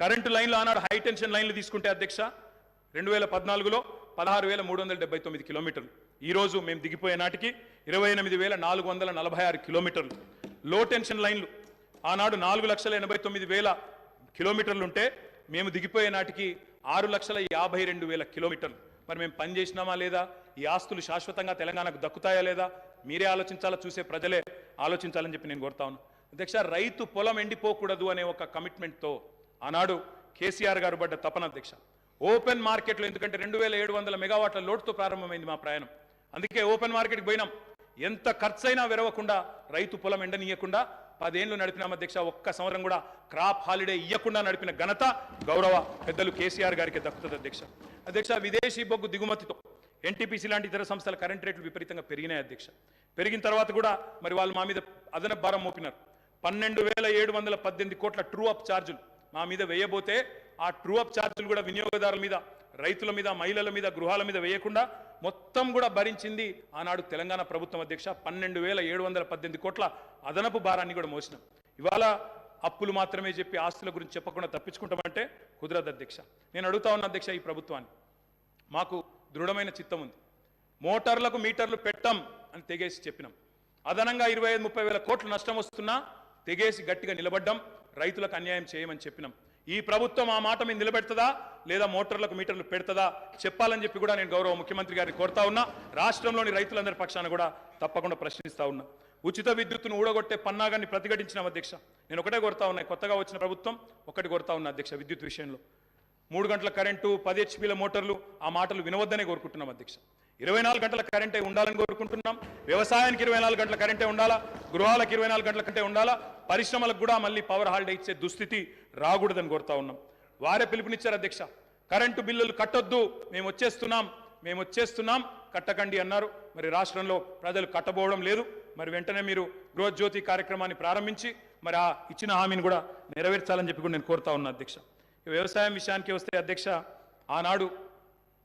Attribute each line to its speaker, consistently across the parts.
Speaker 1: Current లైన్లు ఆనాడు high tension లైన్లు తీసుకుంటే అధ్యక్ష రెండు వేల పద్నాలుగులో పదహారు వేల మూడు వందల డెబ్బై తొమ్మిది కిలోమీటర్లు. ఈ రోజు మేము దిగిపోయే నాటికి ఇరవై ఎనిమిది వేల నాలుగు వందల నలభై ఆరు కిలోమీటర్లు. లో టెన్షన్ లైన్లు. ఆనాడు నాలుగు లక్షల ఎనభై తొమ్మిది వేల కిలోమీటర్లు ఉంటే మేము దిగిపోయే నాటికి ఆరు లక్షల యాభై రెండు వేల కిలోమీటర్లు. మరి మేము పని చేసినామా లేదా? ఈ ఆస్తులు శాశ్వతంగా తెలంగాణకు దక్కుతాయా లేదా? మీరే ఆలోచించాలా? చూసే ప్రజలే ఆలోచించాలని చెప్పి నేను కోరుతా ఉన్నాను అధ్యక్ష రైతు పొలం ఎండిపోకూడదు అనే ఒక కమిట్మెంట్తో ఆనాడు కేసీఆర్ గారు పడ్డ తపన అధ్యక్ష ఓపెన్ మార్కెట్లో ఎందుకంటే రెండు వేల ఏడు వందల మెగావాట్ల లోటుతో ప్రారంభమైంది మా ప్రయాణం. అందుకే ఓపెన్ మార్కెట్కి పోయినాం. ఎంత ఖర్చైనా విరవకుండా రైతు పొలం ఎండనీయకుండా పదేళ్ళు నడిపినాం అధ్యక్ష ఒక్క సంవత్సరం కూడా క్రాప్ హాలిడే ఇవ్వకుండా నడిపిన ఘనత గౌరవ పెద్దలు కేసీఆర్ గారికి దక్కుతుంది అధ్యక్ష అధ్యక్ష విదేశీ బొగ్గు దిగుమతితో ఎన్టీపీసీ లాంటి ఇతర సంస్థల కరెంట్ రేట్లు విపరీతంగా పెరిగినాయి అధ్యక్ష పెరిగిన తర్వాత కూడా మరి వాళ్ళు మా మీద అదనపు భారం మోపినారు. పన్నెండు వేల ఏడు వందల పద్దెనిమిది కోట్ల ట్రూ అప్ ఛార్జులు. మా మీద వేయబోతే ఆ ట్రూ అప్ ఛార్జీలు కూడా వినియోగదారుల మీద రైతుల మీద మహిళల మీద గృహాల మీద వేయకుండా మొత్తం కూడా భరించింది ఆనాడు తెలంగాణ ప్రభుత్వం అధ్యక్ష. పన్నెండు వేల ఏడు వందల పద్దెనిమిది కోట్ల అదనపు భారాన్ని కూడా మోసినాం. ఇవాళ అప్పులు మాత్రమే చెప్పి ఆస్తుల గురించి చెప్పకుండా తప్పించుకుంటామంటే కుదరదు అధ్యక్ష. నేను అడుగుతా ఉన్న అధ్యక్ష ఈ ప్రభుత్వాన్ని. మాకు దృఢమైన చిత్తం ఉంది. మోటార్లకు మీటర్లు పెట్టం అని తెగేసి చెప్పినాం. అదనంగా ఇరవై ఐదు ముప్పై వేల కోట్లు నష్టం వస్తున్నా తెగేసి గట్టిగా నిలబడ్డం. రైతులకు అన్యాయం చేయమని చెప్పినాం. ఈ ప్రభుత్వం ఆ మాట మీద నిలబెడుతుందా? లేదా మోటార్లకు మీటర్లు పెడుతుందా? చెప్పాలని చెప్పి కూడా నేను గౌరవ ముఖ్యమంత్రి గారిని కోరుతా ఉన్నా. రాష్ట్రంలోని రైతులందరి పక్షాన కూడా తప్పకుండా ప్రశ్నిస్తా ఉన్నా. ఉచిత విద్యుత్తును ఊడగొట్టే పన్నాగాన్ని ప్రతిఘటించిన అధ్యక్ష. నేను ఒకటే కోరుతా ఉన్నా. కొత్తగా వచ్చిన ప్రభుత్వం ఒకటి కోరుతా ఉన్నా అధ్యక్ష విద్యుత్ విషయంలో. మూడు గంటల కరెంటు పది హెచ్పీల మోటార్లు ఆ మాటలు వినవద్దనే కోరుకుంటున్నాం అధ్యక్ష. ఇరవై నాలుగు గంటల కరెంటే ఉండాలని కోరుకుంటున్నాం. వ్యవసాయానికి ఇరవై నాలుగు గంటల కరెంటే ఉండాలా? గృహాలకు ఇరవై నాలుగు గంటల కంటే ఉండాలా? పరిశ్రమలకు కూడా మళ్ళీ పవర్ హాలిడే ఇచ్చే దుస్థితి రాకూడదని కోరుతా ఉన్నాం. వారే పిలుపునిచ్చారు అధ్యక్ష. కరెంటు బిల్లులు కట్టొద్దు మేము వచ్చేస్తున్నాం మేము వచ్చేస్తున్నాం కట్టకండి అన్నారు. మరి రాష్ట్రంలో ప్రజలు కట్టబోవడం లేదు. మరి వెంటనే మీరు గృహజ్యోతి కార్యక్రమాన్ని ప్రారంభించి మరి ఆ ఇచ్చిన హామీని కూడా నెరవేర్చాలని చెప్పి కూడా నేను కోరుతా ఉన్నా అధ్యక్ష. వ్యవసాయం విషయానికి వస్తే అధ్యక్ష ఆనాడు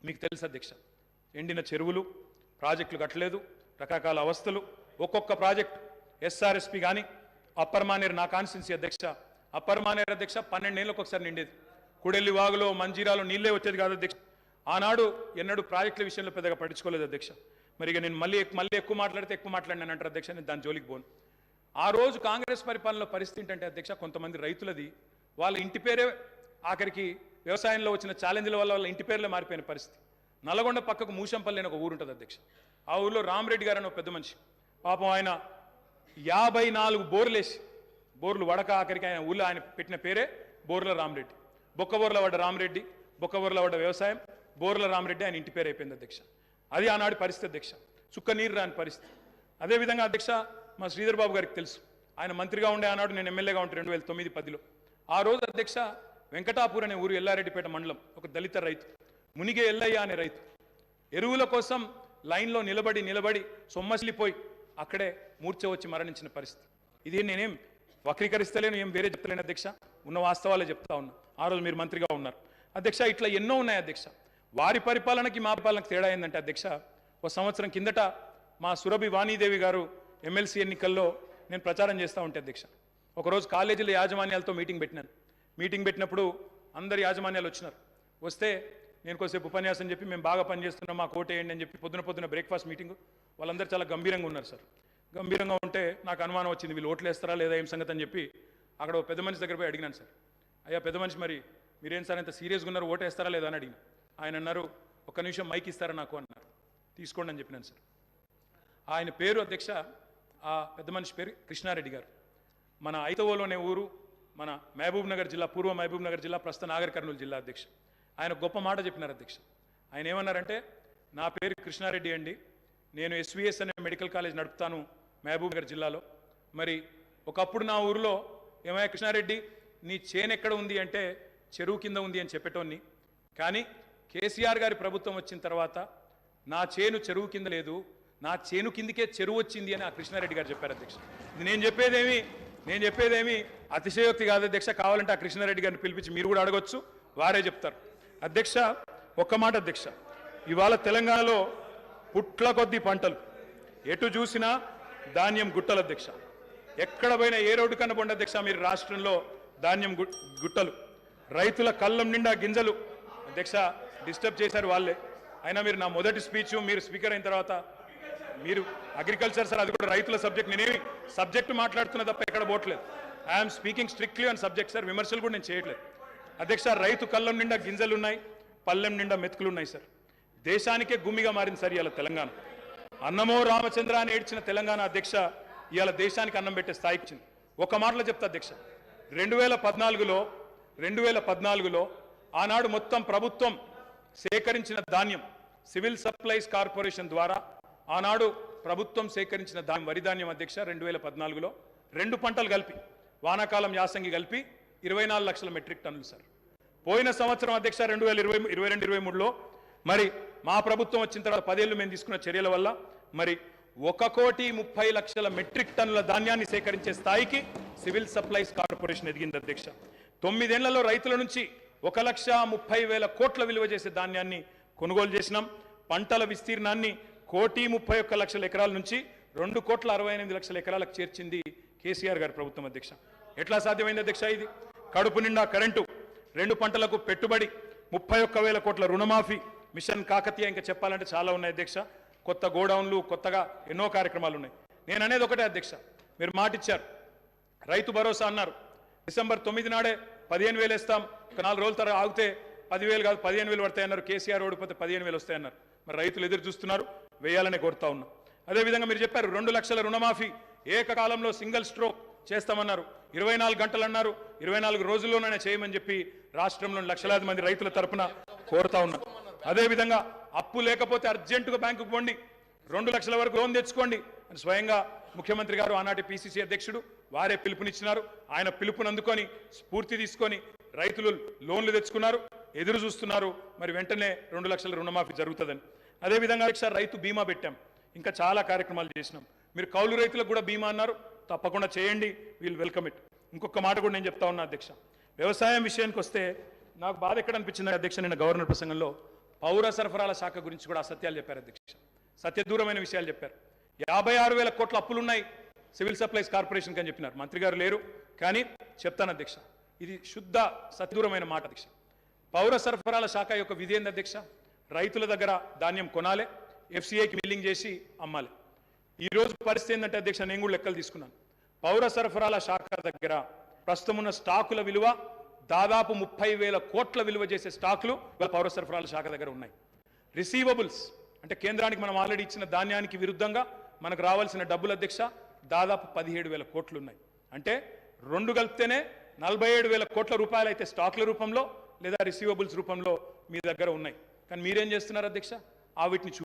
Speaker 1: మీకు తెలుసు అధ్యక్ష ఎండిన చెరువులు ప్రాజెక్టులు కట్టలేదు రకరకాల అవస్థలు ఒక్కొక్క ప్రాజెక్ట్ ఎస్ఆర్ఎస్పి కానీ అప్పర్మానేర్ నా కాన్స్టిట్యున్సీ అధ్యక్ష. అప్పర్ మానేర్ అధ్యక్ష పన్నెండేళ్ళకి ఒకసారి నిండేది. కుడెల్లి వాగులో మంజీరాలో నీళ్ళే వచ్చేది కాదు అధ్యక్ష. ఆనాడు ఎన్నడూ ప్రాజెక్టుల విషయంలో పెద్దగా పట్టించుకోలేదు అధ్యక్ష. మరి ఇక నేను మళ్ళీ మళ్ళీ ఎక్కువ మాట్లాడితే ఎక్కువ మాట్లాడినాను అంటారు అధ్యక్ష నేను దాని జోలికి పోను. ఆ రోజు కాంగ్రెస్ పరిపాలనలో పరిస్థితి ఏంటంటే అధ్యక్ష కొంతమంది రైతులది వాళ్ళ ఇంటి పేరే ఆఖరికి వ్యవసాయంలో వచ్చిన ఛాలెంజ్ల వల్ల వాళ్ళ ఇంటి పేర్లే మారిపోయిన పరిస్థితి. నల్లగొండ పక్కకు మూషంపల్లి అని ఒక ఊరుంటుంది అధ్యక్ష. ఆ ఊళ్ళో రామరెడ్డి గారు అని ఒక పెద్ద మనిషి. పాపం ఆయన యాభై నాలుగు బోర్లేసి బోర్లు వడక ఆఖరికి ఆయన ఊళ్ళో ఆయన పెట్టిన పేరే బోర్ల రామరెడ్డి. బొక్కబోర్ల వడ్డ రామరెడ్డి బొక్కబోర్ల వడ్డ వ్యవసాయం బోర్ల రామరెడ్డి ఆయన ఇంటి పేరు అయిపోయింది అధ్యక్ష. అది ఆనాడు పరిస్థితి అధ్యక్ష. చుక్క నీరు రాని పరిస్థితి. అదేవిధంగా అధ్యక్ష మా శ్రీధర్ బాబు గారికి తెలుసు. ఆయన మంత్రిగా ఉండే ఆనాడు నేను ఎమ్మెల్యేగా ఉంటే రెండు వేల తొమ్మిది పదిలో. ఆ రోజు అధ్యక్ష వెంకటాపూర్ అనే ఊరు ఎల్లారెడ్డిపేట మండలం ఒక దళిత రైతు మునిగే ఎల్లయ్య అనే రైతు. ఎరువుల కోసం లైన్లో నిలబడి నిలబడి సొమ్మసిలిపోయి అక్కడే మూర్చ వచ్చి మరణించిన పరిస్థితి. ఇది నేనేం వక్రీకరిస్తలేను ఏం వేరే చెప్తలేను అధ్యక్ష. ఉన్న వాస్తవాలే చెప్తా ఉన్నా. ఆ రోజు మీరు మంత్రిగా ఉన్నారు. అధ్యక్ష ఇట్లా ఎన్నో ఉన్నాయి అధ్యక్ష. వారి పరిపాలనకి మా పరిపాలనకి తేడా ఏంటంటే అధ్యక్ష ఒక సంవత్సరం కిందట మా సురభి వాణీదేవి గారు ఎమ్మెల్సీ ఎన్నికల్లో నేను ప్రచారం చేస్తూ ఉంటే అధ్యక్ష. ఒకరోజు కాలేజీల యాజమాన్యాలతో మీటింగ్ పెట్టినాను. మీటింగ్ పెట్టినప్పుడు అందరి యాజమాన్యాలు వచ్చినారు. వస్తే నేను కొద్దిసేపు ఉపన్యాసం చెప్పి మేము బాగా పనిచేస్తున్నాం మా కోట వేయండి అని చెప్పి పొద్దున పొద్దున బ్రేక్ఫాస్ట్ మీటింగ్. వాళ్ళందరూ చాలా గంభీరంగా ఉన్నారు సార్. గంభీరంగా ఉంటే నాకు అనుమానం వచ్చింది వీళ్ళు ఓట్లు వేస్తారా లేదా ఏం సంగతి అని చెప్పి అక్కడ పెద్ద మనిషి దగ్గర పోయి అడిగినాను సార్. అయ్యా పెద్ద మనిషి మరి మీరేం సార్ ఇంత సీరియస్గా ఉన్నారు ఓటు వేస్తారా లేదా అని అడిగిన. ఆయన అన్నారు ఒక్క నిమిషం మైక్ ఇస్తారా నాకు? అన్నారు. తీసుకోండి అని చెప్పినాను సార్. ఆయన పేరు అధ్యక్ష ఆ పెద్ద మనిషి పేరు కృష్ణారెడ్డి గారు. మన ఐతవోలోనే ఊరు మన మహబూబ్ నగర్ జిల్లా పూర్వ మహబూబ్ నగర్ జిల్లా ప్రస్తుత నాగర్ కర్నూలు జిల్లా అధ్యక్ష. ఆయన గొప్ప మాట చెప్పినారు అధ్యక్ష. ఆయన ఏమన్నారంటే నా పేరు కృష్ణారెడ్డి అండి. నేను ఎస్విఎస్ అనే మెడికల్ కాలేజ్ నడుపుతాను మహబూబ్ నగర్ జిల్లాలో. మరి ఒకప్పుడు నా ఊరిలో ఏమయ్యా కృష్ణారెడ్డి నీ చేను ఎక్కడ ఉంది అంటే చెరువు కింద ఉంది అని చెప్పేటోన్ని. కానీ కేసీఆర్ గారి ప్రభుత్వం వచ్చిన తర్వాత నా చేను చెరువు కింద లేదు నా చేను కిందకే చెరువు వచ్చింది అని ఆ కృష్ణారెడ్డి గారు చెప్పారు అధ్యక్ష. ఇది నేను చెప్పేదేమి నేను చెప్పేదేమి అతిశయోక్తి కాదు అధ్యక్ష. కావాలంటే ఆ కృష్ణారెడ్డి గారిని పిలిపించి మీరు కూడా అడగొచ్చు వారే చెప్తారు. అధ్యక్ష ఒక్క మాట అధ్యక్ష. ఇవాళ తెలంగాణలో పుట్ల కొద్ది పంటలు. ఎటు చూసినా ధాన్యం గుట్టలు అధ్యక్ష. ఎక్కడ పోయినా ఏ రోడ్డు కన్నా పోండి అధ్యక్ష మీరు రాష్ట్రంలో ధాన్యం గుట్టలు. రైతుల కళ్ళం నిండా గింజలు అధ్యక్ష డిస్టర్బ్ చేశారు వాళ్ళే. అయినా మీరు నా మొదటి స్పీచ్ మీరు స్పీకర్ అయిన తర్వాత మీరు అగ్రికల్చర్ సార్ అది కూడా రైతుల సబ్జెక్ట్. నేనేమి సబ్జెక్ట్ మాట్లాడుతున్నా తప్ప ఎక్కడ పోవట్లేదు. I'm speaking strictly on subject sir విమర్శలు కూడా నేను చేయట్లేదు. అధ్యక్ష రైతు కళ్ళం నిండా గింజలు ఉన్నాయి పల్లెం నిండా మెతుకులున్నాయి సార్. దేశానికే గుమ్మిగా మారింది సార్ ఇవాళ తెలంగాణ. అన్నమో రామచంద్ర అని ఏడ్చిన తెలంగాణ అధ్యక్ష ఇవాళ దేశానికి అన్నం పెట్టే స్థాయికి వచ్చింది ఒక మాటలో చెప్తా అధ్యక్ష రెండు వేల పద్నాలుగులో రెండు వేల పద్నాలుగులో ఆనాడు మొత్తం ప్రభుత్వం సేకరించిన ధాన్యం సివిల్ సప్లైస్ కార్పొరేషన్ ద్వారా ఆనాడు ప్రభుత్వం సేకరించిన ధాన్యం వరి ధాన్యం అధ్యక్ష రెండు వేల పద్నాలుగులో రెండు పంటలు కలిపి వానాకాలం యాసంగి కలిపి ఇరవై నాలుగు లక్షల మెట్రిక్ టన్నులు సార్. పోయిన సంవత్సరం అధ్యక్ష రెండు వేల ఇరవై ఇరవై రెండు ఇరవై మూడులో మరి మా ప్రభుత్వం వచ్చిన తర్వాత పదేళ్ళు మేము తీసుకున్న చర్యల వల్ల మరి ఒక కోటి ముప్పై లక్షల మెట్రిక్ టన్నుల ధాన్యాన్ని సేకరించే స్థాయికి సివిల్ సప్లైస్ కార్పొరేషన్ ఎదిగింది అధ్యక్ష. తొమ్మిదేళ్ళలో రైతుల నుంచి ఒక లక్ష ముప్పై వేల కోట్ల విలువ చేసే ధాన్యాన్ని కొనుగోలు చేసినాం. పంటల విస్తీర్ణాన్ని కోటి ముప్పై ఒక్క లక్షల ఎకరాల నుంచి రెండు కోట్ల అరవై ఎనిమిది లక్షల ఎకరాలకు చేర్చింది కేసీఆర్ గారి ప్రభుత్వం అధ్యక్ష. ఎట్లా సాధ్యమైంది అధ్యక్ష ఇది? కడుపు నిండా కరెంటు రెండు పంటలకు పెట్టుబడి ముప్పై ఒక్క వేల కోట్ల రుణమాఫీ మిషన్ కాకతీయ ఇంకా చెప్పాలంటే చాలా ఉన్నాయి అధ్యక్ష. కొత్త గోడౌన్లు కొత్తగా ఎన్నో కార్యక్రమాలు ఉన్నాయి. నేను అనేది ఒకటే అధ్యక్ష. మీరు మాటిచ్చారు. రైతు భరోసా అన్నారు. డిసెంబర్ తొమ్మిది నాడే పదిహేను వేలు ఇస్తాం ఒక నాలుగు రోజుల తర్వాత ఆగితే పదివేలు కాదు పదిహేను వేలు పడతాయన్నారు కేసీఆర్ ఓడిపోతే పదిహేను వేలు వస్తాయన్నారు మరి రైతులు ఎదురు చూస్తున్నారు. వేయాలని కోరుతా ఉన్నా. అదేవిధంగా మీరు చెప్పారు రెండు లక్షల రుణమాఫీ ఏకకాలంలో సింగిల్ స్ట్రోక్ చేస్తామన్నారు. ఇరవై నాలుగు గంటలు అన్నారు ఇరవై నాలుగు రోజుల్లోనే చేయమని చెప్పి రాష్ట్రంలోని లక్షలాది మంది రైతుల తరఫున కోరుతా ఉన్నా. అదేవిధంగా అప్పు లేకపోతే అర్జెంటుగా బ్యాంకుకు పోండి. రెండు లక్షల వరకు లోన్ తెచ్చుకోండి. అని స్వయంగా ముఖ్యమంత్రి గారు ఆనాటి పిసిసి అధ్యక్షుడు వారే పిలుపునిచ్చినారు. ఆయన పిలుపుని అందుకొని స్ఫూర్తి తీసుకొని రైతులు లోన్లు తెచ్చుకున్నారు. ఎదురు చూస్తున్నారు. మరి వెంటనే రెండు లక్షల రుణమాఫీ జరుగుతుందని. అదేవిధంగా అధ్యక్ష రైతు బీమా పెట్టాం. ఇంకా చాలా కార్యక్రమాలు చేసినాం. మీరు కౌలు రైతులకు కూడా బీమా అన్నారు. తప్పకుండా చేయండి. వీల్ వెల్కమ్ ఇట్ ఇంకొక మాట కూడా నేను చెప్తా ఉన్నా అధ్యక్ష. వ్యవసాయం విషయానికి వస్తే నాకు బాధ ఎక్కడ అనిపించింది అధ్యక్ష నిన్న గవర్నర్ ప్రసంగంలో పౌర సరఫరాల శాఖ గురించి కూడా అసత్యాలు చెప్పారు అధ్యక్ష. సత్యదూరమైన విషయాలు చెప్పారు. యాభై ఆరు వేల కోట్ల అప్పులున్నాయి సివిల్ సప్లైస్ కార్పొరేషన్కి అని చెప్పినారు. మంత్రి గారు లేరు కానీ చెప్తాను అధ్యక్ష. ఇది శుద్ధ సత్యదూరమైన మాట అధ్యక్ష. పౌర సరఫరాల శాఖ యొక్క విధి ఏంది అధ్యక్ష? రైతుల దగ్గర ధాన్యం కొనాలి ఎఫ్సీఐకి బిల్లింగ్ చేసి అమ్మాలి. ఈ రోజు పరిస్థితి ఏంటంటే అధ్యక్ష నేను కూడా లెక్కలు తీసుకున్నాను. పౌర సరఫరాల శాఖ దగ్గర ప్రస్తుతం ఉన్న స్టాకుల విలువ దాదాపు ముప్పై వేల కోట్ల విలువ చేసే స్టాకులు పౌర సరఫరాల శాఖ దగ్గర ఉన్నాయి. రిసీవబుల్స్ అంటే కేంద్రానికి మనం ఆల్రెడీ ఇచ్చిన ధాన్యానికి విరుద్ధంగా మనకు రావాల్సిన డబ్బుల అధ్యక్ష దాదాపు పదిహేడు వేల కోట్లు ఉన్నాయి. అంటే రెండు కలిపితేనే నలభై ఏడు వేల కోట్ల రూపాయలు అయితే స్టాకుల రూపంలో లేదా రిసీవబుల్స్ రూపంలో మీ దగ్గర ఉన్నాయి. కానీ మీరేం చేస్తున్నారు అధ్యక్ష? ఆ వీటిని